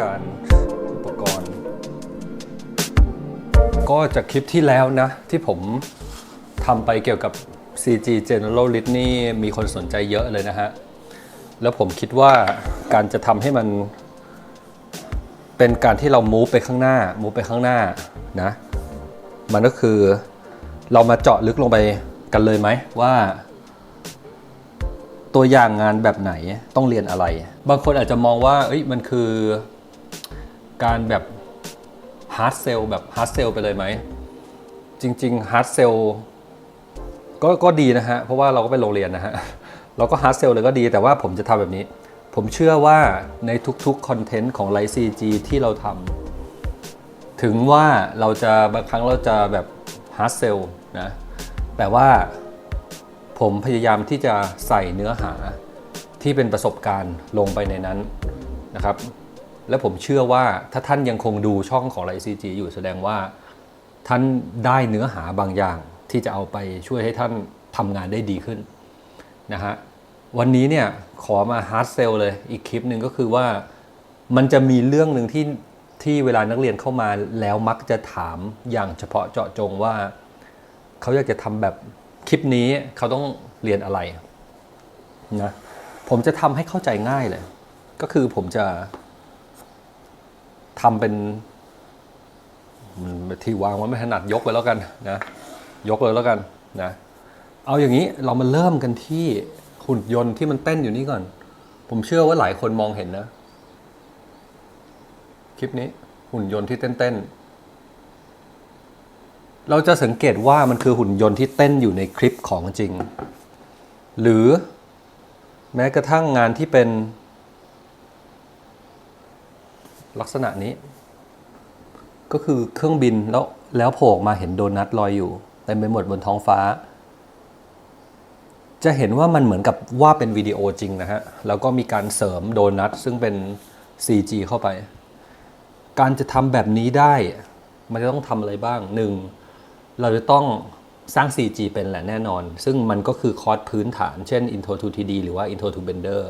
การอุปกรณ์ ก็จากคลิปที่แล้วนะ ที่ผมทำไปเกี่ยวกับ CG Generalist นี่มีคนสนใจเยอะเลยนะฮะ แล้วผมคิดว่าการจะทำให้มัน เป็นการที่เรามูฟไปข้างหน้ามูฟไปข้างหน้านะ มันก็คือเรามาเจาะลึกลงไปกันเลยไหมว่าตัวอย่างงานแบบไหนต้องเรียนอะไร บางคนอาจจะมองว่าเอ้ยมันคือ การแบบฮาร์ดเซลแบบฮาร์ดเซลไปเลยไหม จริงๆฮาร์ดเซลก็ก็ดีนะฮะ เพราะว่าเราก็ไปโรงเรียนนะฮะ เราก็ฮาร์ดเซลเลยก็ดีแต่ว่าผมจะทำแบบนี้ ผมเชื่อว่าในทุกๆคอนเทนต์ของไลซีจีที่เราทำถึงว่าเราจะบางครั้งเราจะแบบฮาร์ดเซลนะแต่ว่าผมพยายามที่จะใส่เนื้อหาที่เป็นประสบการณ์ลงไปในนั้นนะครับ และผมเชื่อว่าถ้าท่านยังคงดูช่องของไลซีจีอยู่แสดงว่า ท่านได้เนื้อหาบางอย่างที่จะเอาไปช่วยให้ท่านทำงานได้ดีขึ้นนะฮะวันนี้เนี่ยขอมาฮาร์ดเซลเลยอีกคลิปหนึ่งก็คือว่ามันจะมีเรื่องหนึ่งที่ที่เวลานักเรียนเข้ามาแล้วมักจะถามอย่างเฉพาะเจาะจงว่า เขาอยากจะทำแบบคลิปนี้เขาต้องเรียนอะไรนะผมจะทำให้เข้าใจง่ายเลย ก็คือผมจะ ทำเป็นที่วางไว้ไม่ถนัดยกไปแล้วกันนะ ยกเลยแล้วกันนะ เอาอย่างนี้เรามาเริ่มกันที่หุ่นยนต์ที่มันเต้นอยู่นี่ก่อน ผมเชื่อว่าหลายคนมองเห็นนะ คลิปนี้หุ่นยนต์ที่เต้นๆเราจะสังเกตว่ามันคือหุ่นยนต์ที่เต้นอยู่ในคลิปของจริง หรือแม้กระทั่งงานที่เป็น ลักษณะนี้ ก็คือเครื่องบินแล้วแล้วโผล่มาเห็นโดนัทลอยอยู่เต็มไปหมดบนท้องฟ้า จะเห็นว่ามันเหมือนกับว่าเป็นวิดีโอจริงนะฮะ แล้วก็มีการเสริมโดนัทซึ่งเป็น CG เข้าไป การจะทำแบบนี้ได้ มันจะต้องทำอะไรบ้างหนึ่งเราจะต้องสร้าง CG เป็นแหละแน่นอน ซึ่งมันก็คือคอร์สพื้นฐาน เช่น Intro to 3D หรือว่า Intro to Blender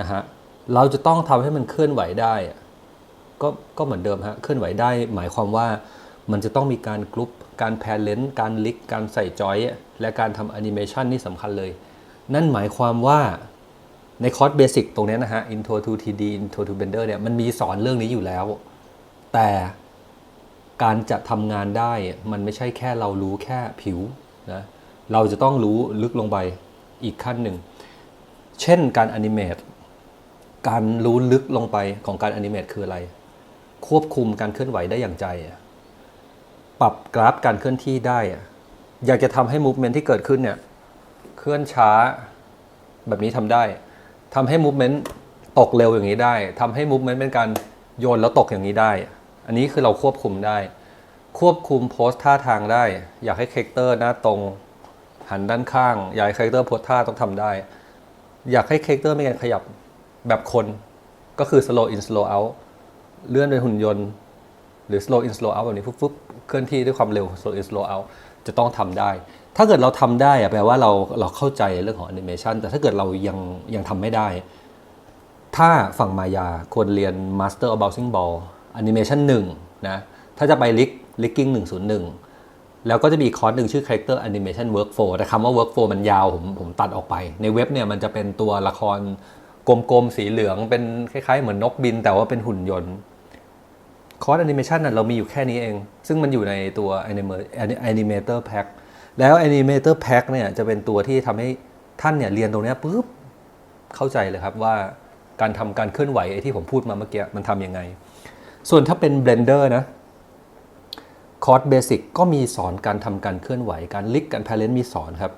นะฮะ เราจะต้องทำให้มันเคลื่อนไหวได้ ก็ก็เหมือนเดิมฮะเคลื่อนไหวได้หมายความว่ามันจะต้องมีการกรุ๊ปการแพนเลนส์การลิกการใส่จอย และการทำแอนิเมชันนี่สำคัญเลย นั่นหมายความว่าในคอร์สเบสิกตรงนี้นะฮะ Intro to 3D Intro to Blender เนี่ยมันมีสอนเรื่องนี้อยู่แล้ว แต่การจะทำงานได้มันไม่ใช่แค่เรารู้แค่ผิวนะเราจะต้องรู้ลึกลงไปอีกขั้นหนึ่ง เช่นการแอนิเมตการรู้ลึกลงไปของการแอนิเมตคืออะไร ควบคุมการเคลื่อนไหวได้อย่างใจ ปรับกราฟการเคลื่อนที่ได้ อยากจะทำให้มูฟเมนที่เกิดขึ้นเนี่ยเคลื่อนช้าแบบนี้ทำได้ทำให้มูฟเมนต์ตกเร็วอย่างนี้ได้ทำให้มูฟเมนต์เป็นการโยนแล้วตกอย่างนี้ได้ อันนี้คือเราควบคุมได้ ควบคุมโพสท่าทางได้ อยากให้คคเตอร์หน้าตรงหันด้านข้าง อยากให้คคเตอร์โพสท่าต้องทำได้ อยากให้คคเตอร์ไม่การขยับแบบคน ก็คือ slow in slow out เลื่อนโดยหุ่นยนต์ หรือ slow in slow out แบบนี้ฟุ๊บๆเคลื่อนที่ด้วยความเร็ว slow in slow out จะต้องทำได้ ถ้าเกิดเราทำได้อะแปลว่าเราเราเข้าใจเรื่องของ animation แต่ถ้าเกิดเรายังยังทำไม่ได้ ถ้าฝั่งมายาควรเรียน Master of Bouncing Ball Animation 1 นะ ถ้าจะไป Lig Ligging 101 แล้วก็จะมีคอร์สหนึ่งชื่อ Character Animation Workflow แต่คำว่า Workflow มันยาวผมผมตัดออกไป ในเว็บเนี่ยมันจะเป็นตัวละครกลมๆ สีเหลืองเป็นคล้ายๆ เหมือนนกบิน แต่ว่าเป็นหุ่นยนต์ คอร์สแอนิเมชันน่ะเรามีอยู่แค่นี้เอง ซึ่งมันอยู่ในตัว Anima- Animator Pack แล้ว Animator Pack เนี่ยจะเป็นตัวที่ทำให้ท่านเนี่ยเรียนตรงนี้ปุ๊บเข้าใจเลยครับว่าการทำการเคลื่อนไหวไอ้ที่ผมพูดมาเมื่อกี้มันทำยังไง ส่วนถ้าเป็น Blender นะคอร์สเบสิกก็มีสอนการทำการเคลื่อนไหว การลิกการพาเลนมีสอนครับ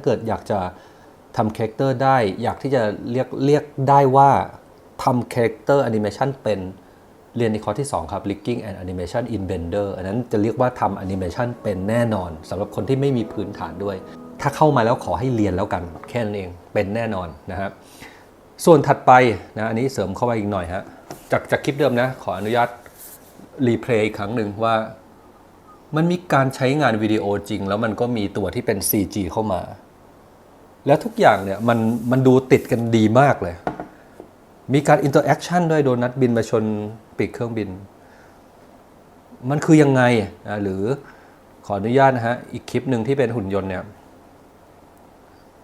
าเกิดอยากจะทำคาแรคเตอร์ได้ อยากที่จะเรียกเรียกได้ว่าทำคาแรคเตอร์แอนิเมชันเป็นเรียนในคอร์สที่ 2 ครับ Rigging and Animation in Blender อันนั้นจะเรียกว่าทำ Animation เป็นแน่นอนสำหรับคนที่ไม่มีพื้นฐานด้วย ถ้าเข้ามาแล้วขอให้เรียนแล้วกันแค่นั้นเองเป็นแน่นอนนะครับส่วนถัดไปนะอันนี้เสริมเข้าไปอีกหน่อยฮะจากจากคลิปเดิมนะ ขออนุญาตรีเพลย์อีกครั้งหนึ่งว่ามันมีการใช้งานวิดีโอจริง แล้วมันก็มีตัวที่เป็น CG เข้ามา แล้วทุกอย่างเนี่ยมันมันดูติดกันดีมากเลย มีการอินเตอร์แอคชั่นด้วยโดนัทบินมาชนปีกเครื่องบิน มันคือยังไงนะหรือขออนุญาตนะฮะ อีกคลิปหนึ่งที่เป็นหุ่นยนต์เนี่ย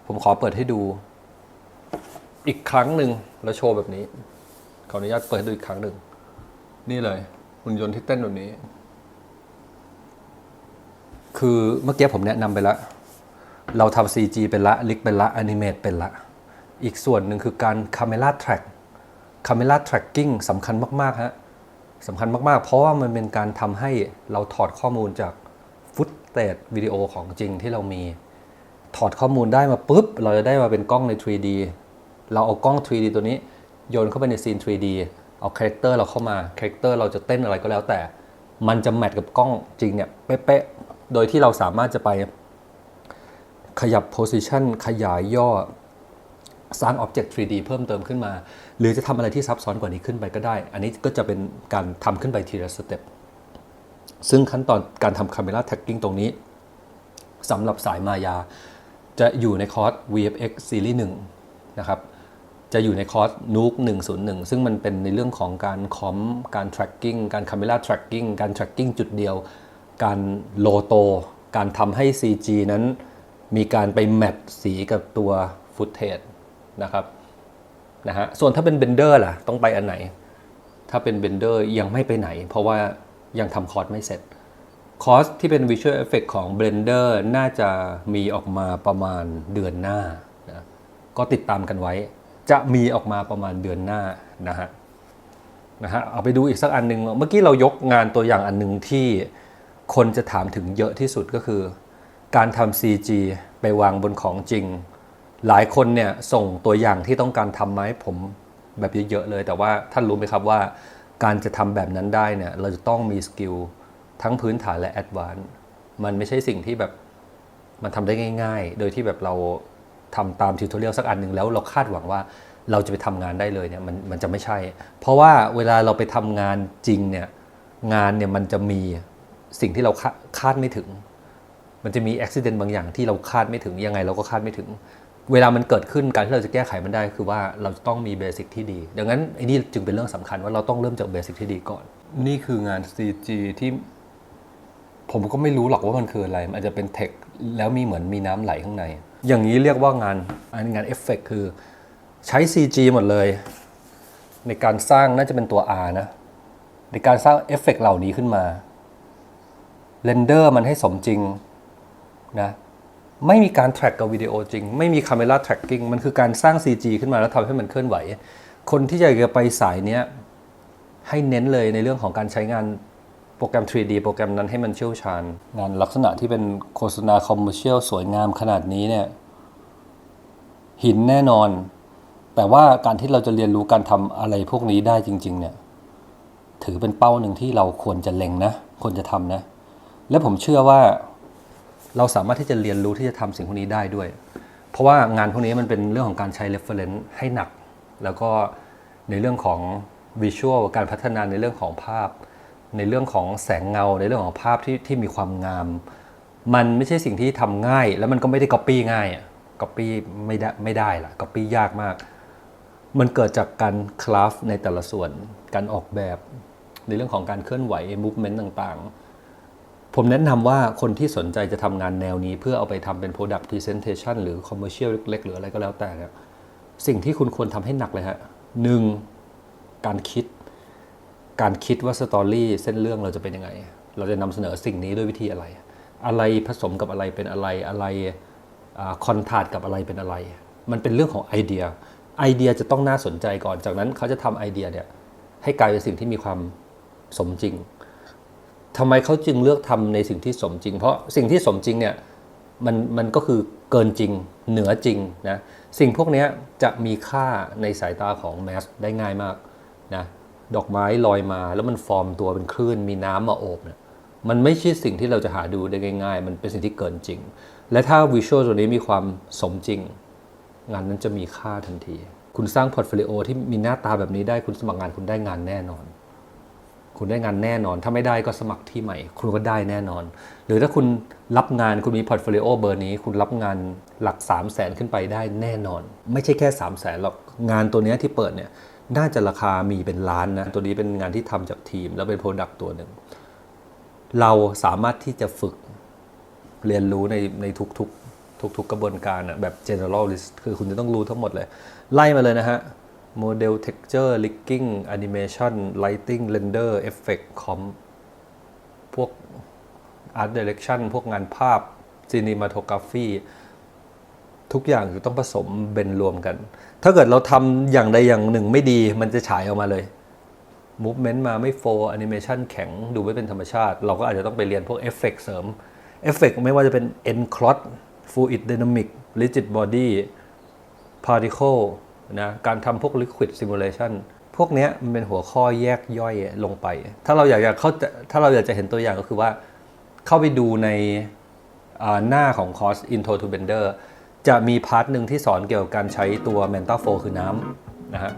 ผมขอเปิดให้ดู อีกครั้งหนึ่งแล้วโชว์แบบนี้ ขออนุญาตเปิดให้ดูอีกครั้งหนึ่ง นี่เลย หุ่นยนต์ที่เต้นแบบนี้ คือเมื่อกี้ผมแนะนำไปแล้ว เราทำ CG เป็นละลิกเป็นละแอนิเมตเป็นละ อีกส่วนหนึ่งคือการ Camera Track Camera Tracking สำคัญมาก ๆ ฮะสำคัญมาก ๆ เพราะว่ามันเป็นการทำให้เราถอดข้อมูลจากฟุตเตจวิดีโอของจริงที่เรามี ถอดข้อมูลได้มาปุ๊บ เราจะได้มาเป็นกล้องใน 3D เราเอากล้อง 3D ตัวนี้ โยนเข้าไปในซีน 3D เอาคาแรคเตอร์เราเข้ามาคาแรคเตอร์เราจะเต้นอะไรก็แล้วแต่ มันจะแมทกับกล้องจริงเนี่ยเป๊ะๆโดยที่เราสามารถจะไป ขยับ position ขยายย่อสร้าง Object 3D เพิ่มเติมขึ้นมา หรือจะทำอะไรที่ซับซ้อนกว่านี้ขึ้นไปก็ได้ อันนี้ก็จะเป็นการทำขึ้นไปทีละสเต็ปซึ่งขั้นตอนการทำ Camera Tracking ตรงนี้สำหรับสายมายา จะอยู่ในคอร์ส VFX Series 1นะครับ จะอยู่ในคอร์ส Nuke 101 ซึ่งมันเป็นในเรื่องของการคอมการ tracking การ camera tracking การ tracking จุดเดียว การโลโต การทำให้ CG นั้น มีการไปแมทสีกับตัวฟุตเทจนะครับนะฮะส่วนถ้าเป็นเบนเดอร์ล่ะ ต้องไปอันไหน ถ้าเป็นเบนเดอร์ยังไม่ไปไหน เพราะว่ายังทำคอร์สไม่เสร็จ คอร์สที่เป็น Visual Effect ของ Blender น่าจะมีออกมาประมาณเดือนหน้านะก็ติดตามกันไว้ จะมีออกมาประมาณเดือนหน้านะฮะนะฮะเอาไปดูอีกสักอันหนึ่งเมื่อกี้เรายกงานตัวอย่างอันหนึ่งที่คนจะถามถึงเยอะที่สุดก็คือ การทำ CG ไปวางบนของจริง หลายคนเนี่ยส่งตัวอย่างที่ต้องการทำมาให้ผมแบบเยอะๆเลย แต่ว่าท่านรู้ไหมครับว่า การจะทำแบบนั้นได้เนี่ยเราจะต้องมีสกิลทั้งพื้นฐานและแอดวานซ์มันไม่ใช่สิ่งที่แบบมันทำได้ง่าย ๆ โดยที่แบบเราทำตามทิวทอเรียลสักอันหนึ่งแล้วเราคาดหวังว่าเราจะไปทำงานได้เลยเนี่ยมันมันจะไม่ใช่ เพราะว่าเวลาเราไปทำงานจริงเนี่ยงานเนี่ยมันจะมีสิ่งที่เราคาดไม่ถึง มันจะมีอุบิเหตุบางอย่างที่เราคาดไม่ถึงยังไงเราก็คาดไม่ถึง เวลามันเกิดขึ้นการที่เราจะแก้ไขมันได้คือว่าเราจะต้องมีเบสิกที่ดี ดังนั้นไอ้นี่จึงเป็นเรื่องสำคัญว่าเราต้องเริ่มจากเบสิกที่ดีก่อน นี่คืองาน CG ที่ผมก็ไม่รู้หรอกว่ามันคืออะไร มันอาจจะเป็นเทคแล้วมีเหมือนมีน้ำไหลข้างใน อย่างนี้เรียกว่างานอันนี้งานเอฟเฟกคือใช้ CG หมดเลย ในการสร้างน่าจะเป็นตัว R นะ ในการสร้างเอฟเฟกเหล่านี้ขึ้นมาเรนเดอร์มันให้สมจริง นะไม่มีการแทร็กกับวิดีโอจริง ไม่มี Camera Tracking มันคือการสร้าง CG ขึ้นมาแล้วทำให้มันเคลื่อนไหว คนที่อยากจะไปสายเนี้ยให้เน้นเลยในเรื่องของการใช้งานโปรแกรม 3D โปรแกรมนั้นให้มันเชี่ยวชาญ งานลักษณะที่เป็นโฆษณาคอมเมอร์เชียลสวยงามขนาดนี้เนี่ยหินแน่นอน แต่ว่าการที่เราจะเรียนรู้การทำอะไรพวกนี้ได้จริง ๆ เนี่ย ถือเป็นเป้าหนึ่งที่เราควรจะเล็งนะ ควรจะทำนะ และผมเชื่อว่า เราสามารถที่จะเรียนรู้ที่จะทำสิ่งพวกนี้ได้ด้วย เพราะว่างานพวกนี้มันเป็นเรื่องของการใช้ reference ให้หนัก แล้วก็ในเรื่องของ visual การพัฒนาในเรื่องของภาพ ในเรื่องของแสงเงา ในเรื่องของภาพที่ที่มีความงาม มันไม่ใช่สิ่งที่ทำง่าย แล้วมันก็ไม่ได้ copy ง่ายอะ copy ไม่ได้ไม่ได้ล่ะ copy ยากมาก มันเกิดจากการคราฟในแต่ละส่วน การออกแบบ ในเรื่องของการเคลื่อนไหว movement ต่างๆ ผมแนะนำว่าคนที่สนใจจะทำงานแนวนี้ เพื่อเอาไปทำเป็น product presentation หรือ commercial เล็กๆ หรืออะไรก็แล้วแต่เนี่ยสิ่งที่คุณควรทำให้หนักเลยฮะหนึ่งการคิด การคิดว่าสตอรี่เส้นเรื่องเราจะเป็นยังไง เราจะนำเสนอสิ่งนี้ด้วยวิธีอะไร อะไรผสมกับอะไรเป็นอะไรอะไรคอนทาดกับอะไรเป็นอะไร มันเป็นเรื่องของไอเดีย ไอเดียจะต้องน่าสนใจก่อนจากนั้นเขาจะทำไอเดียเนี่ยให้กลายเป็นสิ่งที่มีความสมจริง ทำไมเขาจึงเลือกทำในสิ่งที่สมจริง เพราะสิ่งที่สมจริงเนี่ยมันมันก็คือเกินจริงเหนือจริงนะสิ่งพวกนี้จะมีค่าในสายตาของแมสได้ง่ายมากนะดอกไม้ลอยมาแล้วมันฟอร์มตัวเป็นคลื่นมีน้ำมาโอบเนี่ยมันไม่ใช่สิ่งที่เราจะหาดูได้ง่าย ๆ มันเป็นสิ่งที่เกินจริง และถ้าวิชวลตัวนี้มีความสมจริง งานนั้นจะมีค่าทันที คุณสร้างพอร์ตโฟลิโอที่มีหน้าตาแบบนี้ได้คุณสมัครงานคุณได้งานแน่นอน คุณได้งานแน่นอน ถ้าไม่ได้ก็สมัครที่ใหม่ คุณก็ได้แน่นอน หรือถ้าคุณรับงานคุณมีพอร์ตโฟลิโอเบอร์นี้ คุณรับงานหลัก 3 0 0แสนขึ้นไปได้แน่นอน ไม่ใช่แค่ 3 0 0แสนหรอกงานตัวนี้ที่เปิดเนี่ยน่าจะราคามีเป็นล้านนะตัวนี้เป็นงานที่ทำจากทีม แล้วเป็นโปรดักต์ตัวหนึ่งเราสามารถที่จะฝึกเรียนรู้ในในทุกๆทุกๆกระบวนการอะแบบ generalist คือคุณจะต้องรู้ทั้งหมดเลย ไล่มาเลยนะฮะ model texture rigging animation lighting render effect com พวก art direction พวกงานภาพ cinematography ทุกอย่างจะต้องผสมเบนรวมกัน ถ้าเกิดเราทำอย่างใดอย่างหนึ่งไม่ดีมันจะฉายออกมาเลย movement มาไม่โฟล์แอนิเมชันแข็งดูไม่เป็นธรรมชาติ เราก็อาจจะต้องไปเรียนพวกเอฟเฟกเสริมเอฟเฟกไม่ว่าจะเป็น enclot fluid dynamic rigid body particle นะการทำพวก liquid simulation พวกนี้มันเป็นหัวข้อแยกย่อยลงไป ถ้าเราอยากจะเข้าถ้าเราอยากจะเห็นตัวอย่างก็คือว่า เข้าไปดูในหน้าของคอร์ส Intro to Blender จะมีพาร์ทหนึ่งที่สอนเกี่ยวกับการใช้ตัว Manta Flow คือน้ำนะฮะ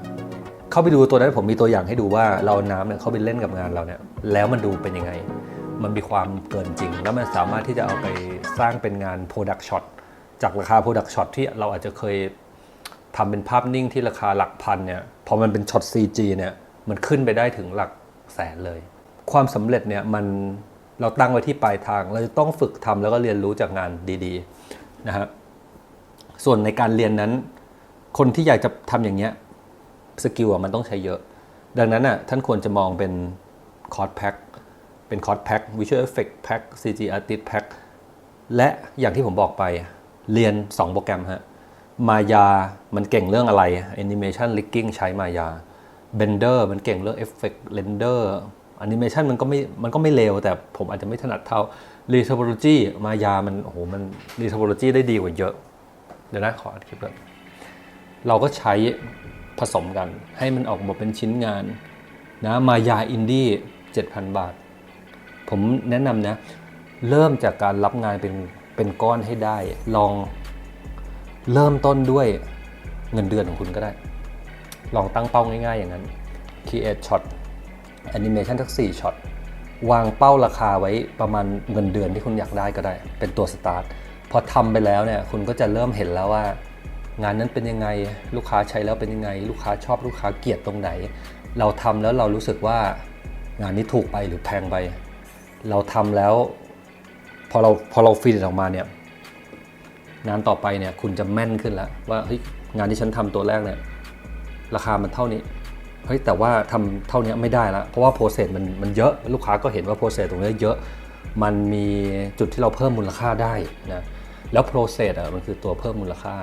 เข้าไปดูตัวนั้นผมมีตัวอย่างให้ดูว่าเราเอาน้ำเนี่ยเข้าไปเล่นกับงานเราเนี่ยแล้วมันดูเป็นยังไง มันมีความเกินจริง แล้วมันสามารถที่จะเอาไปสร้างเป็นงาน Product Shot จากราคา Product Shot ที่เราอาจจะเคย ทำเป็นภาพนิ่งที่ราคาหลักพันเนี่ยพอมันเป็นช็อต CG เนี่ยมันขึ้นไปได้ถึงหลักแสนเลย ความสำเร็จเนี่ยมันเราตั้งไว้ที่ปลายทาง เราจะต้องฝึกทำแล้วก็เรียนรู้จากงานดีๆนะฮะส่วนในการเรียนนั้น คนที่อยากจะทำอย่างเงี้ยสกิลอะมันต้องใช้เยอะ ดังนั้นอะท่านควรจะมองเป็นคอร์สแพ็คเป็นคอร์สแพ็ควิชวลเอฟเฟกต์แพ็คซีจีอาร์ติสแพ็คและอย่างที่ผมบอกไปเรียน 2 โปรแกรมฮะ มายา มันเก่งเรื่องอะไร Animation Rigging ใช้มายา Blender มันเก่งเรื่อง Effect Render Animation มันก็ไม่ มันก็ไม่เลว แต่ผมอาจจะไม่ถนัดเท่า Retopology มายา มัน โอ้โห มัน Retopology ได้ดีกว่าเยอะ เดี๋ยวนะ ขออัดคลิปก่อนเราก็ใช้ผสมกัน ให้มันออกมาเป็นชิ้นงานนะมายาอินดี้7,000 บาท ผมแนะนำนะ เริ่มจากการรับงานเป็น เป็นก้อนให้ได้ ลอง เริ่มต้นด้วยเงินเดือนของคุณก็ได้ ลองตั้งเป้าง่าย ๆ อย่างนั้น create shot animation ทัก4ช็อตวางเป้าราคาไว้ประมาณเงินเดือนที่คุณอยากได้ก็ได้ เป็นตัวสตาร์ทพอทำไปแล้วเนี่ยคุณก็จะเริ่มเห็นแล้วว่า งานนั้นเป็นยังไงลูกค้าใช้แล้วเป็นยังไง ลูกค้าชอบลูกค้าเกลียดตรงไหน เราทำแล้วเรารู้สึกว่างานนี้ถูกไปหรือแพงไป เราทำแล้ว พอเราพอเราฟีดออกมาเนี่ย งานต่อไปเนี่ยคุณจะแม่นขึ้นแล้วว่าเฮ้ยงานที่ฉันทำตัวแรกเนี่ยราคามันเท่านี้เฮ้ยแต่ว่าทำเท่านี้ไม่ได้แล้วเพราะว่าโปรเซสมันมันเยอะลูกค้าก็เห็นว่าโปรเซสตรงนี้เยอะมันมีจุดที่เราเพิ่มมูลค่าได้นะแล้วโปรเซสอะมันคือตัวเพิ่มมูลค่า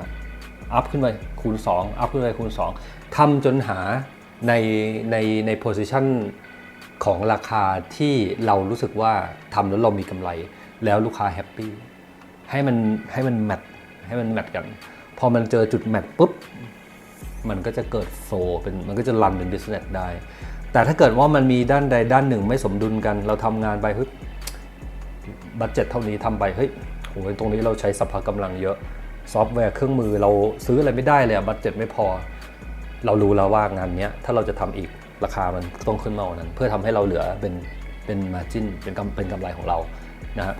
อัพขึ้นไปคูณ2อัพขึ้นไปคูณ 2ทำจนหาในในในโพซิชันของราคาที่เรารู้สึกว่าทำแล้วเรามีกำไร แล้วลูกค้าแฮปปี้ ให้มันให้มันแมทให้มันแมทกัน พอมันเจอจุดแมทปุ๊บ มันก็จะเกิดโฟเป็นมันก็จะรันเป็นบิสเนสได้ แต่ถ้าเกิดว่ามันมีด้านใดด้านหนึ่งไม่สมดุลกัน เราทำงานไปเฮ้ยบัตเจ็ตเท่านี้ทำไปเฮ้ยโหตรงนี้เราใช้สภากำลังเยอะซอฟต์แวร์เครื่องมือเราซื้ออะไรไม่ได้เลยบัตเจ็ตไม่พอ เรารู้แล้วว่างานนี้ถ้าเราจะทำอีกราคามันต้องขึ้นมากกว่านั้น เพื่อทำให้เราเหลือเป็นเป็นมาจินเป็นกำเป็นกำไรของเรานะฮะ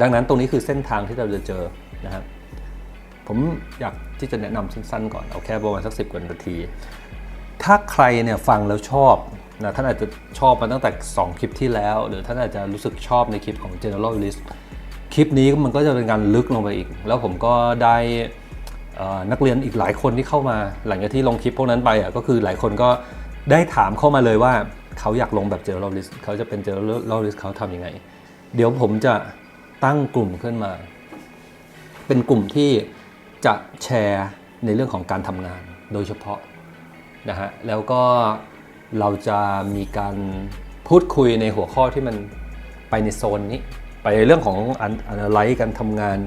ดังนั้นตรงนี้คือเส้นทางที่เราจะเจอนะฮะผมอยากที่จะแนะนำสั้นๆก่อน เอาแค่ประมาณสักสิบกว่านาที ถ้าใครเนี่ยฟังแล้วชอบนะท่านอาจจะชอบมาตั้งแต่ 2 คลิปที่แล้ว หรือท่านอาจจะรู้สึกชอบในคลิปของ General List คลิปนี้มันก็จะเป็นการลึกลงไปอีก แล้วผมก็ได้นักเรียนอีกหลายคนที่เข้ามา หลังจากที่ลงคลิปพวกนั้นไปอะก็คือหลายคนก็ได้ถามเข้ามาเลยว่าเขาอยากลงแบบ General List เขาจะเป็น General List เขาทำยังไง เดี๋ยวผมจะ ตั้งกลุ่มขึ้นมา เป็นกลุ่มที่จะแชร์ในเรื่องของการทำงานโดยเฉพาะนะฮะแล้วก็เราจะมีการพูดคุยในหัวข้อที่มันไปในโซนนี้ ไปในเรื่องของอันอันไลท์การทำงาน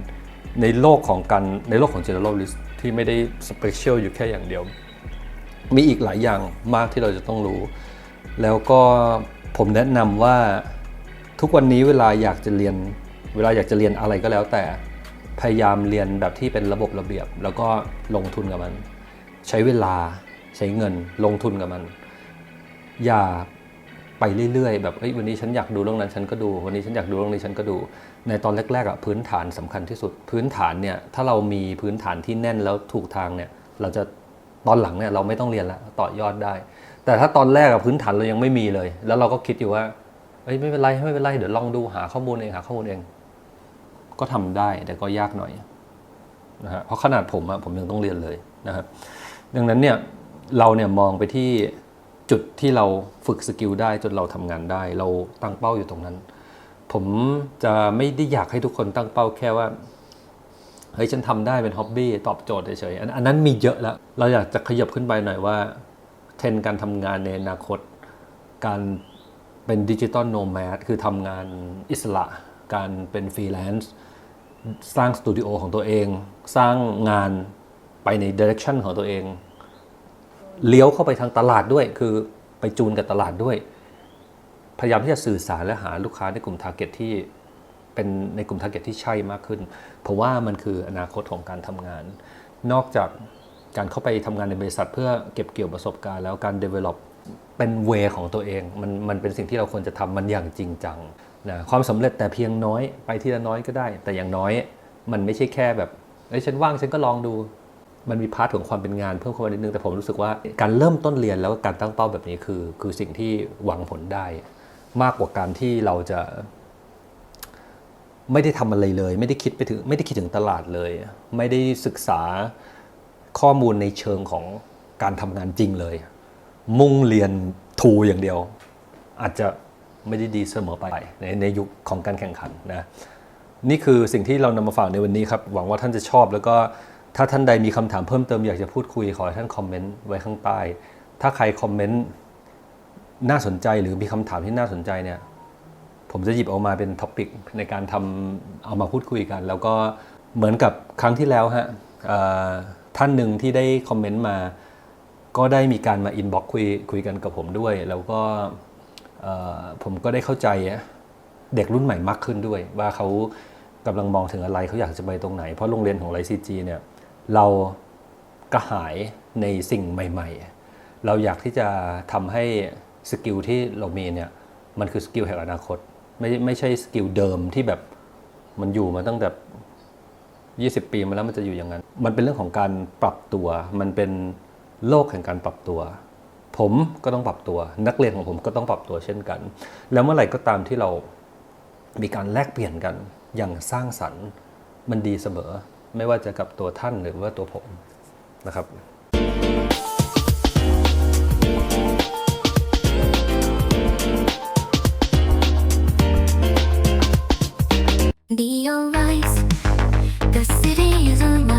ในโลกของการในโลกของ generalist ที่ไม่ได้ special อยู่แค่อย่างเดียว มีอีกหลายอย่างมากที่เราจะต้องรู้ แล้วก็ผมแนะนำว่าทุกวันนี้เวลาอยากจะเรียน เวลาอยากจะเรียนอะไรก็แล้วแต่พยายามเรียนแบบที่เป็นระบบระเบียบ แล้วก็ลงทุนกับมัน ใช้เวลาใช้เงินลงทุนกับมัน อย่าไปเรื่อยๆ แบบเฮ้ยวันนี้ฉันอยากดูเรื่องนั้นฉันก็ดู วันนี้ฉันอยากดูเรื่องนี้ฉันก็ดู ในตอนแรกๆอะพื้นฐานสำคัญที่สุด พื้นฐานเนี่ยถ้าเรามีพื้นฐานที่แน่นแล้วถูกทางเนี่ยเราจะตอนหลังเนี่ยเราไม่ต้องเรียนล้วต่อยอดได้ แต่ถ้าตอนแรกอะพื้นฐานเรายังไม่มีเลย แล้วเราก็คิดอยู่ว่าเอ้ยไม่เป็นไรไม่เป็นไรเดี๋ยวลองดูหาข้อมูลเองหาข้อมูลเอง ก็ทำได้แต่ก็ยากหน่อยนะฮะเพราะขนาดผมอะผมยังต้องเรียนเลยนะครับดังนั้นเนี่ยเราเนี่ยมองไปที่จุดที่เราฝึกสกิลได้จนเราทำงานได้ เราตั้งเป้าอยู่ตรงนั้น ผมจะไม่ได้อยากให้ทุกคนตั้งเป้าแค่ว่าเฮ้ยฉันทำได้เป็นฮ็อบบี้ตอบโจทย์เฉยๆอันนั้นมีเยอะแล้ว เราอยากจะขยับขึ้นไปหน่อยว่าเทรนการทำงานในอนาคต การเป็นดิจิตอลโนแมดคือทำงานอิสระ การเป็นฟรีแลนซ์ สร้างสตูดิโอของตัวเอง สร้างงานไปในดิเรกชันของตัวเอง เลี้ยวเข้าไปทางตลาดด้วย คือไปจูนกับตลาดด้วย พยายามที่จะสื่อสารและหาลูกค้าในกลุ่มทาร์เก็ตที่เป็นในกลุ่มทาร์เก็ตที่ใช่มากขึ้น เพราะว่ามันคืออนาคตของการทำงาน นอกจากการเข้าไปทำงานในบริษัท เพื่อเก็บเกี่ยวประสบการณ์แล้วการ develop เป็นเวของตัวเอง มันมันเป็นสิ่งที่เราควรจะทำมันอย่างจริงจัง นะความสำเร็จแต่เพียงน้อยไปทีละน้อยก็ได้ แต่อย่างน้อยมันไม่ใช่แค่แบบเอ้ยฉันว่างฉันก็ลองดู มันมีพาร์ทของความเป็นงานเพิ่มเข้ามานิดนึงแต่ผมรู้สึกว่าการเริ่มต้นเรียนแล้วก็การตั้งเป้าแบบนี้คือ คือสิ่งที่หวังผลได้ มากกว่าการที่เราจะ ไม่ได้ทำอะไรเลย ไม่ได้คิดไปถึง ไม่ได้คิดถึงตลาดเลย ไม่ได้ศึกษาข้อมูลในเชิงของการทำงานจริงเลย มุ่งเรียนทูอย่างเดียว อาจจะ ไม่ได้ดีเสมอไปในในยุคของการแข่งขันนะนี่คือสิ่งที่เรานำมาฝากในวันนี้ครับ หวังว่าท่านจะชอบ แล้วก็ถ้าท่านใดมีคำถามเพิ่มเติมอยากจะพูดคุยขอให้ท่านคอมเมนต์ไว้ข้างใต้ ถ้าใครคอมเมนต์น่าสนใจหรือมีคำถามที่น่าสนใจเนี่ยผมจะหยิบเอามาเป็นท็อปิกในการทำเอามาพูดคุยกัน แล้วก็เหมือนกับครั้งที่แล้วฮะท่านหนึ่งที่ได้คอมเมนต์มา ก็ได้มีการมาอินบ็อกคุยคุยกันกับผมด้วย แล้วก็ ผมก็ได้เข้าใจเด็กรุ่นใหม่มากขึ้นด้วย ว่าเขากำลังมองถึงอะไรเขาอยากจะไปตรงไหน เพราะโรงเรียนของไลซีจีเนี่ยเรากระหายในสิ่งใหม่ ๆ เราอยากที่จะทำให้สกิลที่เรามีเนี่ยมันคือสกิลแห่งอนาคต ไม่ไม่ใช่สกิลเดิมที่แบบมันอยู่มาตั้งแต่20 ปีมาแล้วมันจะอยู่อย่างนั้น มันเป็นเรื่องของการปรับตัว มันเป็นโลกแห่งการปรับตัว ผมก็ต้องปรับตัว นักเรียนของผมก็ต้องปรับตัวเช่นกัน แล้วเมื่อไหร่ก็ตามที่เรามีการแลกเปลี่ยนกันอย่างสร้างสรรค์มันดีเสมอ ไม่ว่าจะกับตัวท่านหรือว่าตัวผมนะครับ Be your eyes, the city is alive.